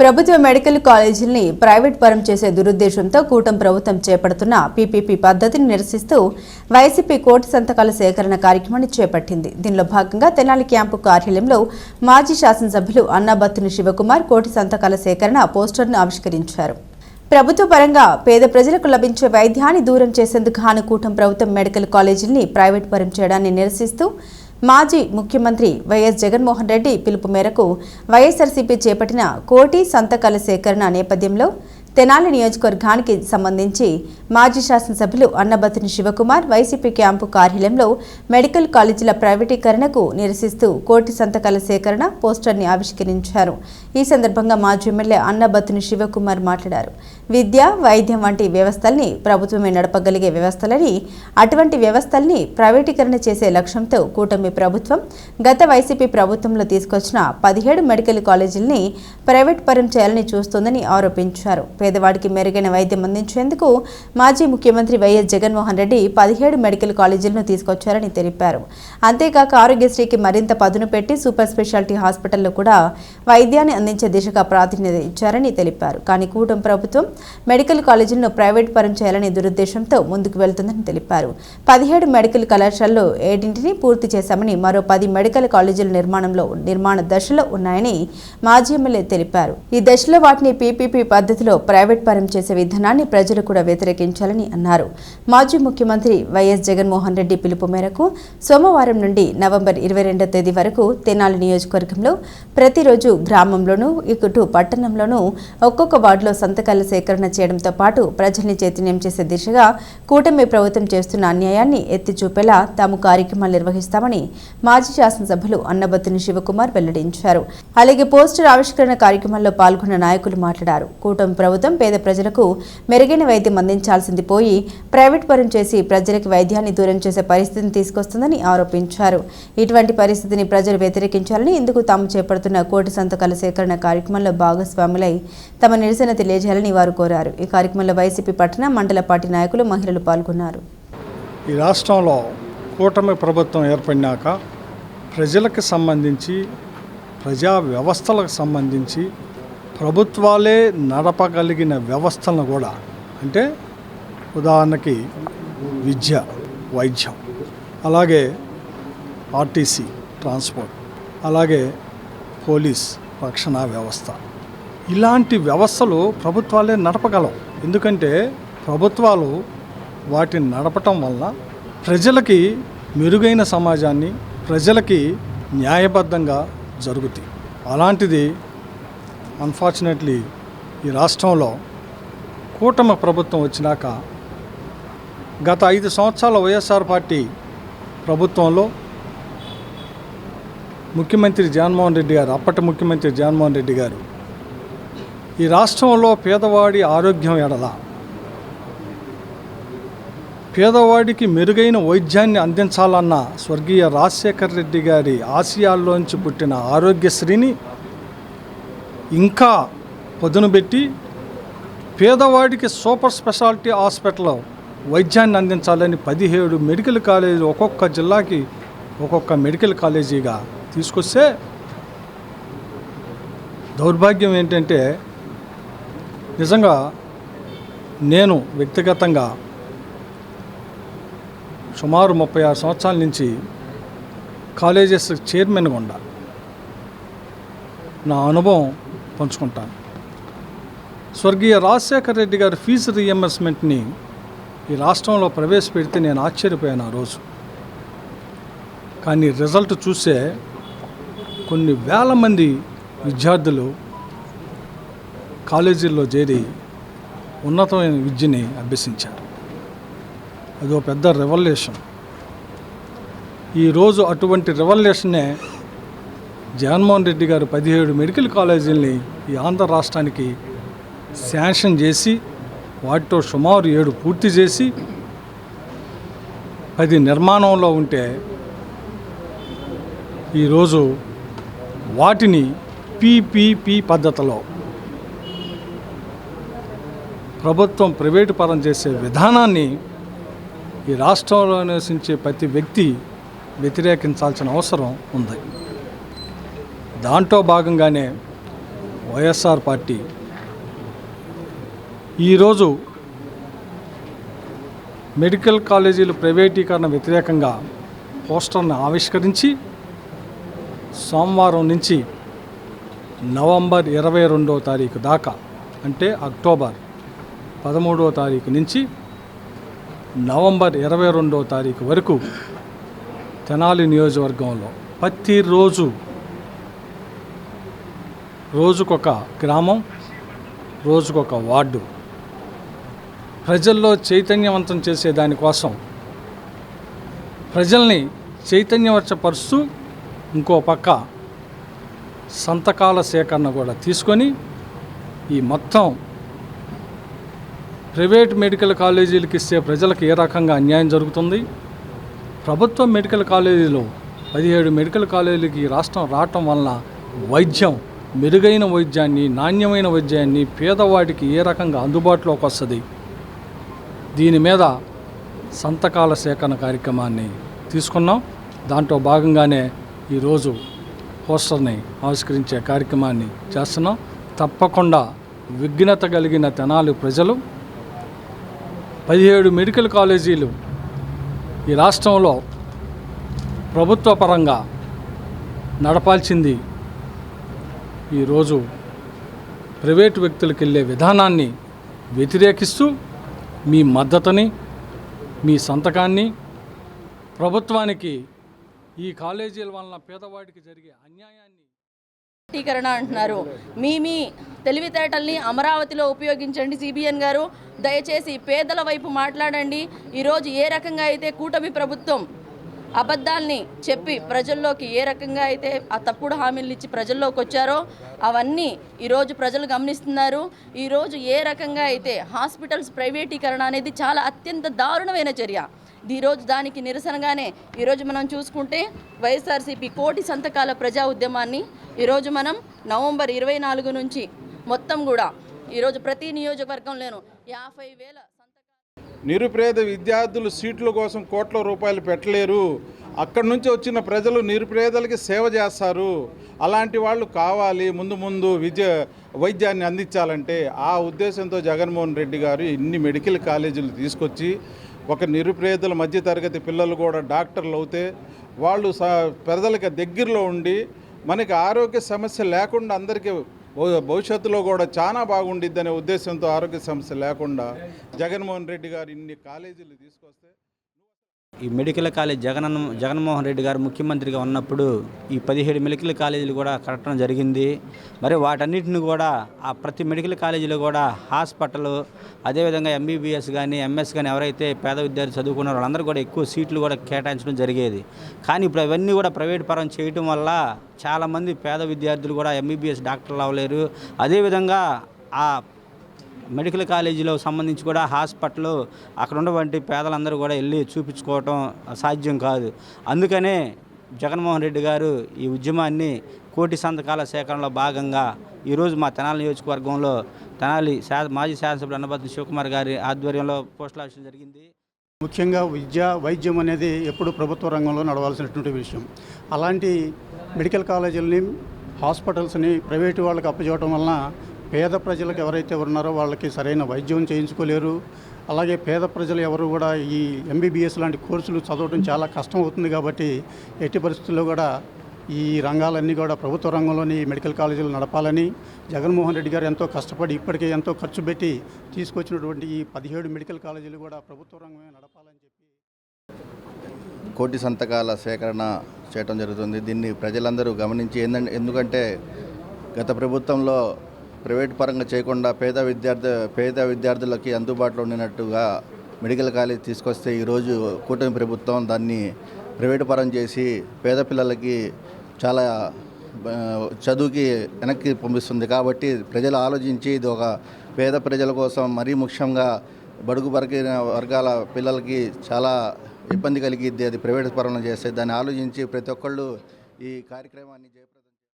ప్రభుత్వ medical కాలేజీల్ని private పరం చేసే దురుద్దేశంతో కూటం ప్రభుత్వం చేపడుతున్న పీపీపీ పద్ధతిని నిరసిస్తూ వైసీపీ కోటి సంతకాల సేకరణ కార్యక్రమాన్ని చేపట్టింది. దీనిలో భాగంగా తెనాలి క్యాంపు కార్యాలయంలో మాజీ శాసనసభ్యులు అన్నాబత్తుని శివకుమార్ కోటి సంతకాల సేకరణ పోస్టర్ను ఆవిష్కరించారు. ప్రభుత్వ పరంగా పేద ప్రజలకు లభించే వైద్యాన్ని దూరం చేసేందుకు హాను కూటం ప్రభుత్వం మెడికల్ కాలేజీల్ని ప్రైవేట్ పరం చేయడాన్ని నిరసిస్తూ మాజీ ముఖ్యమంత్రి వైఎస్ జగన్మోహన్ రెడ్డి పిలుపు మేరకు వైఎస్ఆర్సీపీ చేపట్టిన కోటి సంతకాల సేకరణ నేపథ్యంలో తెనాలి నియోజకవర్గానికి సంబంధించి మాజీ శాసనసభ్యులు అన్నబతిని శివకుమార్ వైసీపీ క్యాంపు కార్యాలయంలో మెడికల్ కాలేజీల ప్రైవేటీకరణకు నిరసిస్తూ కోటి సంతకాల సేకరణ పోస్టర్ని ఆవిష్కరించారు. ఈ సందర్భంగా మాజీ ఎమ్మెల్యే అన్నబతిని శివకుమార్ మాట్లాడారు. విద్య వైద్యం వంటి వ్యవస్థల్ని ప్రభుత్వమే నడపగలిగే వ్యవస్థలని అటువంటి వ్యవస్థల్ని ప్రైవేటీకరణ చేసే లక్ష్యంతో కూటమి ప్రభుత్వం గత వైసీపీ ప్రభుత్వంలో తీసుకొచ్చిన పదిహేడు మెడికల్ కాలేజీల్ని ప్రైవేట్ పరం చేయాలని చూస్తోందని ఆరోపించారు. పేదవాడికి మెరుగైన వైద్యం అందించేందుకు మాజీ ముఖ్యమంత్రి వైఎస్ జగన్మోహన్ రెడ్డి పదిహేడు మెడికల్ కాలేజీలను తీసుకొచ్చారని తెలిపారు. అంతేకాక ఆరోగ్యశ్రీకి మరింత పదును పెట్టి సూపర్ స్పెషాలిటీ హాస్పిటల్లో కూడా వైద్యాన్ని అందించే దిశగా ప్రాధాన్యత ఇచ్చారని తెలిపారు. కానీ కూటమి ప్రభుత్వం మెడికల్ కాలేజీలను ప్రైవేట్ పరం చేయాలనే దురుద్దేశంతో ముందుకు వెళ్తుందని తెలిపారు. పదిహేడు మెడికల్ కళాశాలలో ఏడింటిని పూర్తి చేశామని మరో పది మెడికల్ కాలేజీల నిర్మాణంలో నిర్మాణ దశలో ఉన్నాయని మాజీ ఎమ్మెల్యే తెలిపారు. ఈ దశలో వాటిని పీపీపీ పద్ధతిలో ప్రైవేట్ పరం చేసే విధానాన్ని ప్రజలు కూడా వ్యతిరేకించాలని అన్నారు. మాజీ ముఖ్యమంత్రి వైఎస్ జగన్మోహన్ రెడ్డి పిలుపు మేరకు సోమవారం నుండి నవంబర్ ఇరవై రెండో తేదీ వరకు తెనాలి నియోజకవర్గంలో ప్రతిరోజు గ్రామంలోనూ ఇకుటు పట్టణంలోనూ ఒక్కొక్క వార్డులో సంతకాల సేకరణ చేయడంతో పాటు ప్రజల్ని చైతన్యం చేసే దిశగా కూటమి ప్రభుత్వం చేస్తున్న అన్యాయాన్ని ఎత్తి చూపేలా తాము కార్యక్రమాలు నిర్వహిస్తామని మాజీ శాసనసభ్యులు అన్నబత్తిని శివకుమార్ వెల్లడించారు. అలాగే పోస్టర్ ఆవిష్కరణ కార్యక్రమంలో పాల్గొన్న నాయకులు మాట్లాడారు. కూటమి ప్రభుత్వం పేద ప్రజలకు మెరుగైన వైద్యం అందించాల్సింది పోయి ప్రైవేట్ పరం చేసి ప్రజలకు వైద్యాన్ని దూరం చేసే పరిస్థితిని తీసుకొస్తుందని ఆరోపించారు. ఇటువంటి పరిస్థితిని ప్రజలు వ్యతిరేకించాలని ఇందుకు తాము చేపడుతున్న కోటి సంతకాల సేకరణ కార్యక్రమంలో భాగస్వాములై తమ నిరసన తెలియజేయాలని వారు కోరారు. ఈ కార్యక్రమంలో వైసీపీ పట్టణ మండల పార్టీ నాయకులు మహిళలు పాల్గొన్నారు. ఈ రాష్ట్రంలో కూటమి ప్రభుత్వం ఏర్పడినాక ప్రజలకు సంబంధించి ప్రజా వ్యవస్థలకు సంబంధించి ప్రభుత్వాలే నడపగలిగిన వ్యవస్థలను కూడా అంటే ఉదాహరణకి విద్య వైద్యం అలాగే ఆర్టీసీ ట్రాన్స్పోర్ట్ అలాగే పోలీస్ రక్షణ వ్యవస్థ ఇలాంటి వ్యవస్థలు ప్రభుత్వాలే నడపగలవు ఎందుకంటే ప్రభుత్వాలు వాటిని నడపటం వల్ల ప్రజలకి మెరుగైన సమాజాన్ని ప్రజలకి న్యాయబద్ధంగా జరుగుతాయి. అలాంటిది అన్ఫార్చునేట్లీ ఈ రాష్ట్రంలో కూటమి ప్రభుత్వం వచ్చినాక గత ఐదు సంవత్సరాల వైఎస్ఆర్ పార్టీ ప్రభుత్వంలో ముఖ్యమంత్రి జగన్మోహన్ రెడ్డి గారు అప్పటి ముఖ్యమంత్రి జగన్మోహన్ రెడ్డి గారు ఈ రాష్ట్రంలో పేదవాడి ఆరోగ్యం ఎడల. పేదవాడికి మెరుగైన వైద్యాన్ని అందించాలన్న స్వర్గీయ రాజశేఖర్ రెడ్డి గారి ఆశయాల్లోంచి పుట్టిన ఆరోగ్యశ్రీని ఇంకా పదునుబెట్టి పేదవాడికి సూపర్ స్పెషాలిటీ హాస్పిటల్ వైద్యాన్ని అందించాలని పదిహేడు మెడికల్ కాలేజీ ఒక్కొక్క జిల్లాకి ఒక్కొక్క మెడికల్ కాలేజీగా తీసుకొస్తే దౌర్భాగ్యం ఏంటంటే నిజంగా నేను వ్యక్తిగతంగా సుమారు ముప్పై ఆరు సంవత్సరాల నుంచి కాలేజెస్ చైర్మన్గా ఉండా. నా అనుభవం పంచుకుంటాను. స్వర్గీయ రాజశేఖర రెడ్డి గారి ఫీజు రీఎంబర్స్మెంట్ని ఈ రాష్ట్రంలో ప్రవేశపెడితే నేను ఆశ్చర్యపోయాను ఆ రోజు. కానీ రిజల్ట్ చూసే కొన్ని వేల మంది విద్యార్థులు కాలేజీల్లో చేరి ఉన్నతమైన విద్యని అభ్యసించారు. అదో పెద్ద రెవల్యూషన్ ఈరోజు అటువంటి రెవల్యూషనే జగన్మోహన్ రెడ్డి గారు పదిహేడు మెడికల్ కాలేజీల్ని ఈ ఆంధ్ర రాష్ట్రానికి శాంక్షన్ చేసి వాటితో సుమారు ఏడు పూర్తి చేసి పది నిర్మాణంలో ఉంటే ఈరోజు వాటిని పీపీపీ పద్ధతిలో ప్రభుత్వం ప్రైవేటు పరం చేసే విధానాన్ని ఈ రాష్ట్రంలో నివసించే ప్రతి వ్యక్తి వ్యతిరేకించాల్సిన అవసరం ఉంది. దాంట్లో భాగంగానే వైఎస్ఆర్ పార్టీ ఈరోజు మెడికల్ కాలేజీలు ప్రైవేటీకరణ వ్యతిరేకంగా పోస్టర్ను ఆవిష్కరించి సోమవారం నుంచి నవంబర్ ఇరవై రెండో తారీఖు దాకా అంటే అక్టోబర్ పదమూడవ తారీఖు నుంచి నవంబర్ ఇరవై రెండవ తారీఖు వరకు తెనాలి నియోజకవర్గంలో ప్రతిరోజు రోజుకొక గ్రామం రోజుకొక వార్డు. ప్రజల్లో చైతన్యవంతం చేసే దానికోసం ప్రజల్ని చైతన్యవచ్చపరుస్తూ ఇంకో పక్క సంతకాల సేకరణ కూడా తీసుకొని ఈ మొత్తం ప్రైవేట్ మెడికల్ కాలేజీలకు ఇస్తే ప్రజలకు ఏ రకంగా అన్యాయం జరుగుతుంది? ప్రభుత్వ మెడికల్ కాలేజీలో పదిహేడు మెడికల్ కాలేజీలకి రాష్ట్రం రావటం వలన వైద్యం మెరుగైన వైద్యాన్ని నాణ్యమైన వైద్యాన్ని పేదవాడికి ఏ రకంగా అందుబాటులోకి వస్తుంది? దీని మీద సంతకాల సేకరణ కార్యక్రమాన్ని తీసుకున్నాం. దాంట్లో భాగంగానే ఈరోజు పోస్టర్ని ఆవిష్కరించే కార్యక్రమాన్ని చేస్తున్నాం. తప్పకుండా విఘ్నత కలిగిన తెనాలి ప్రజలు పదిహేడు మెడికల్ కాలేజీలు ఈ రాష్ట్రంలో ప్రభుత్వ పరంగా నడపాల్సింది. ఈరోజు ప్రైవేటు వ్యక్తులకు వెళ్ళే విధానాన్ని వ్యతిరేకిస్తూ మీ మద్దతుని మీ సంతకాన్ని ప్రభుత్వానికి ఈ కాలేజీల వలన పేదవాడికి జరిగే అన్యాయాన్ని వ్యక్తీకరణ అంటున్నారు. మీ మీ తెలివితేటల్ని అమరావతిలో ఉపయోగించండి సిబిఎన్ గారు. దయచేసి పేదల వైపు మాట్లాడండి. ఈరోజు ఏ రకంగా అయితే కూటమి ప్రభుత్వం అబద్ధాల్ని చెప్పి ప్రజల్లోకి ఏ రకంగా అయితే ఆ తప్పుడు హామీలు ఇచ్చి ప్రజల్లోకి వచ్చారో అవన్నీ ఈరోజు ప్రజలు గమనిస్తున్నారు. ఈరోజు ఏ రకంగా అయితే హాస్పిటల్స్ ప్రైవేటీకరణ అనేది చాలా అత్యంత దారుణమైన చర్య. ఈరోజు దానికి నిరసనగానే ఈరోజు మనం చూసుకుంటే వైఎస్ఆర్సీపీ కోటి సంతకాల ప్రజా ఉద్యమాన్ని ఈరోజు మనం నవంబర్ ఇరవై నాలుగు నుంచి మొత్తం కూడా ఈరోజు ప్రతి నియోజకవర్గంలోనూ యాభై వేల నిరుపేద విద్యార్థులు సీట్ల కోసం కోట్ల రూపాయలు పెట్టలేరు. అక్కడి నుంచి వచ్చిన ప్రజలు నిరుపేదలకి సేవ చేస్తారు. అలాంటి వాళ్ళు కావాలి. ముందు ముందు విద్య వైద్యాన్ని అందించాలంటే ఆ ఉద్దేశంతో జగన్మోహన్ రెడ్డి గారు ఇన్ని మెడికల్ కాలేజీలు తీసుకొచ్చి ఒక నిరుపేదల మధ్యతరగతి పిల్లలు కూడా డాక్టర్లు అవుతే వాళ్ళు స దగ్గరలో ఉండి మనకి ఆరోగ్య సమస్య లేకుండా అందరికీ భవిష్యత్తులో కూడా చాలా బాగుండిద్దనే ఉద్దేశంతో ఆరోగ్య సమస్య లేకుండా జగన్మోహన్ రెడ్డి గారు ఇన్ని కాలేజీలు తీసుకొస్తే ఈ మెడికల్ కాలేజ్ జగన్ జగన్మోహన్ రెడ్డి గారు ముఖ్యమంత్రిగా ఉన్నప్పుడు ఈ పదిహేడు మెడికల్ కాలేజీలు కూడా కట్టడం జరిగింది. మరి వాటన్నిటిని కూడా ఆ ప్రతి మెడికల్ కాలేజీలో కూడా హాస్పిటల్ అదేవిధంగా ఎంబీబీఎస్ కానీ ఎంఎస్ కానీ ఎవరైతే పేద విద్యార్థులు చదువుకున్నారో వాళ్ళందరూ కూడా ఎక్కువ సీట్లు కూడా కేటాయించడం జరిగేది. కానీ ఇప్పుడు అవన్నీ కూడా ప్రైవేట్ పరం చేయటం వల్ల చాలామంది పేద విద్యార్థులు కూడా ఎంబీబీఎస్ డాక్టర్లు అవ్వలేరు. అదేవిధంగా ఆ మెడికల్ కాలేజీలో సంబంధించి కూడా హాస్పిటల్ అక్కడ ఉన్నటువంటి పేదలందరూ కూడా వెళ్ళి చూపించుకోవటం సాధ్యం కాదు. అందుకనే జగన్మోహన్ రెడ్డి గారు ఈ ఉద్యమాన్ని కోటి సంతకాల సేకరణలో భాగంగా ఈరోజు మా తెనాలి నియోజకవర్గంలో తెనాలి శా మాజీ శాసనసభ్యులు అన్నపతి శివకుమార్ గారి ఆధ్వర్యంలో పోస్టల్ ఆఫీసులు జరిగింది. ముఖ్యంగా విద్య వైద్యం అనేది ఎప్పుడు ప్రభుత్వ రంగంలో నడవాల్సినటువంటి విషయం. అలాంటి మెడికల్ కాలేజీలని హాస్పిటల్స్ని ప్రైవేటు వాళ్ళకి అప్పచేయటం వలన పేద ప్రజలకు ఎవరైతే ఉన్నారో వాళ్ళకి సరైన వైద్యం చేయించుకోలేరు. అలాగే పేద ప్రజలు ఎవరు కూడా ఈ ఎంబీబీఎస్ లాంటి కోర్సులు చదవడం చాలా కష్టం అవుతుంది కాబట్టి ఎట్టి పరిస్థితుల్లో కూడా ఈ రంగాలన్నీ కూడా ప్రభుత్వ రంగంలోని మెడికల్ కాలేజీలు నడపాలని జగన్మోహన్ రెడ్డి గారు ఎంతో కష్టపడి ఇప్పటికే ఎంతో ఖర్చు పెట్టి తీసుకొచ్చినటువంటి ఈ పదిహేడు మెడికల్ కాలేజీలు కూడా ప్రభుత్వ రంగమే నడపాలని చెప్పి కోటి సంతకాల సేకరణ చేయటం జరుగుతుంది. దీన్ని ప్రజలందరూ గమనించి ఏందంటే ఎందుకంటే గత ప్రభుత్వంలో ప్రైవేట్ పరంగా చేయకుండా పేద విద్యార్థి పేద విద్యార్థులకి అందుబాటులో ఉండినట్టుగా మెడికల్ కాలేజ్ తీసుకొస్తే ఈరోజు కూటమి ప్రభుత్వం దాన్ని ప్రైవేట్ పరం చేసి పేద పిల్లలకి చాలా చదువుకి వెనక్కి పంపిస్తుంది. కాబట్టి ప్రజలు ఆలోచించి ఇది ఒక పేద ప్రజల కోసం మరీ ముఖ్యంగా బడుగు బరిగిన వర్గాల పిల్లలకి చాలా ఇబ్బంది కలిగిద్ది. అది ప్రైవేట్ పరం చేస్తే దాన్ని ఆలోచించి ప్రతి ఒక్కళ్ళు ఈ కార్యక్రమాన్ని